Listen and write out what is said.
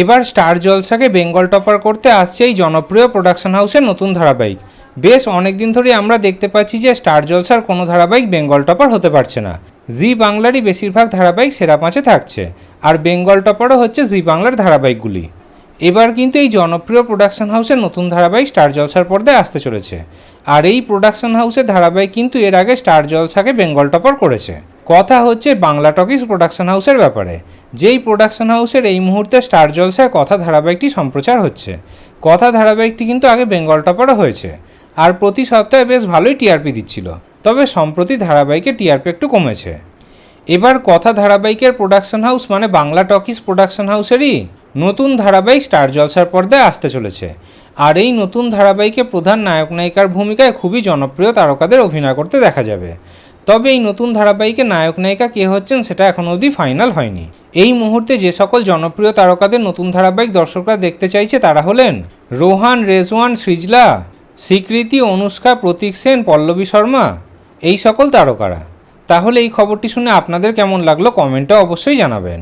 এবার star জলসাকে Bengal topper করতে আসছে এই জনপ্রিয় প্রোডাকশন হাউসের নতুন ধারাবাহিক। বেশ অনেক দিন ধরে আমরা দেখতে পাচ্ছি যে স্টার জলসার কোনো ধারাবাহিক বেঙ্গল টপার হতে পারছে না। জি বাংলারই বেশিরভাগ ধারাবাহিক সেরা পাঁচে থাকছে, আর বেঙ্গল টপারও হচ্ছে জি বাংলার ধারাবাহিকগুলি। এবার কিন্তু এই জনপ্রিয় প্রোডাকশন হাউসের নতুন ধারাবাহিক স্টার জলসার পর্দায় আসতে চলেছে, আর এই প্রোডাকশন হাউসের ধারাবাহিক কিন্তু এর আগে স্টার জলসাকে বেঙ্গল টপার করেছে। কথা হচ্ছে বাংলা টকিজ প্রোডাকশন হাউসের ব্যাপারে। যেই প্রোডাকশন হাউসের এই মুহূর্তে স্টার জলসায় কথা ধারাবাহিকটি সম্প্রচার হচ্ছে। কথা ধারাবাহিকটি কিন্তু আগে বেঙ্গল টপারও হয়েছে। আর প্রতি সপ্তাহে বেশ ভালোই টিআরপি দিচ্ছিল। তবে সম্প্রতি ধারাবাহিকে টিআরপি একটু কমেছে। এবার কথা ধারাবাহিকের প্রোডাকশন হাউস মানে বাংলা টকিজ প্রোডাকশন হাউসেরই নতুন ধারাবাহিক স্টার জলসার পর্দায় আসতে চলেছে। আর এই নতুন ধারাবাহিকে প্রধান নায়ক নায়িকার ভূমিকায় খুবই জনপ্রিয় তারকাদের অভিনয় করতে দেখা যাবে। তবে এই নতুন ধারাবাহিকে নায়ক নায়িকা কে হচ্ছেন সেটা এখনও অবধি ফাইনাল হয়নি। এই মুহূর্তে যে সকল জনপ্রিয় তারকাদের নতুন ধারাবাহিক দর্শকরা দেখতে চাইছে তারা হলেন রোহান, রেজওয়ান, সৃজলা, স্বীকৃতি অনুষ্কা, প্রতীক সেন, পল্লবী শর্মা, এই সকল তারকারা। তাহলে এই খবরটি শুনে আপনাদের কেমন লাগল কমেন্টে অবশ্যই জানাবেন।